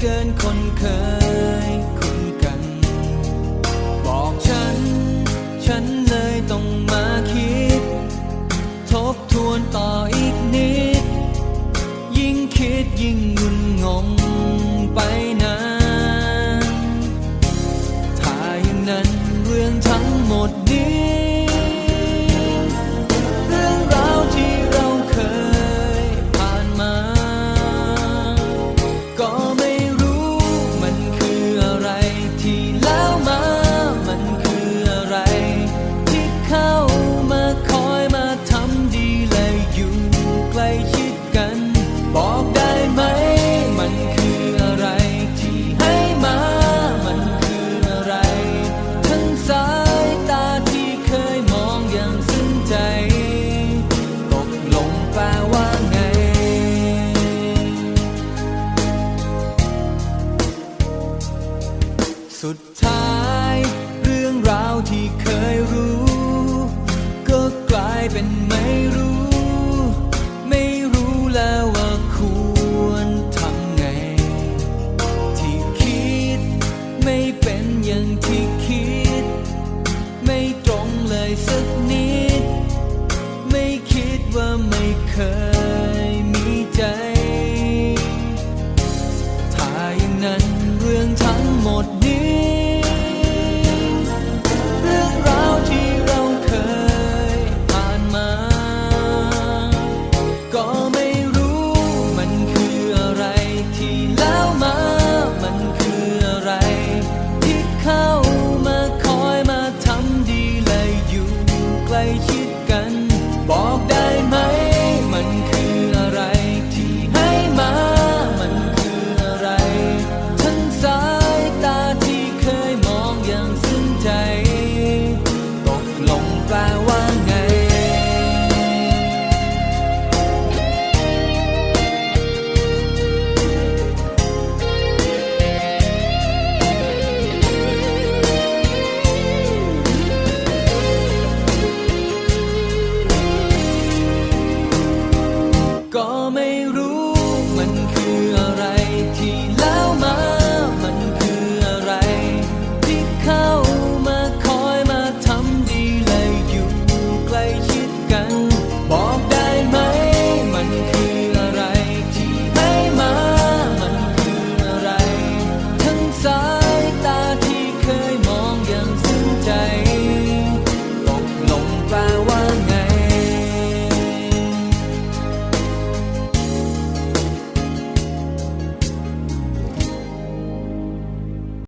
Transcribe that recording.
เกินคนเคยคุ้นกัน บอกฉัน ฉันเลยต้องมาคิด ทบทวนต่ออีกนิด ยิ่งคิดยิ่งงุนงงไปนานถ้าอย่างนั้นเรื่องทั้งหมดนี้ ใจ ตกลงแปลว่าไง สุดท้าย เรื่องราวที่เคยรู้ ก็กลายเป็น เคยมีใจ ใจ day.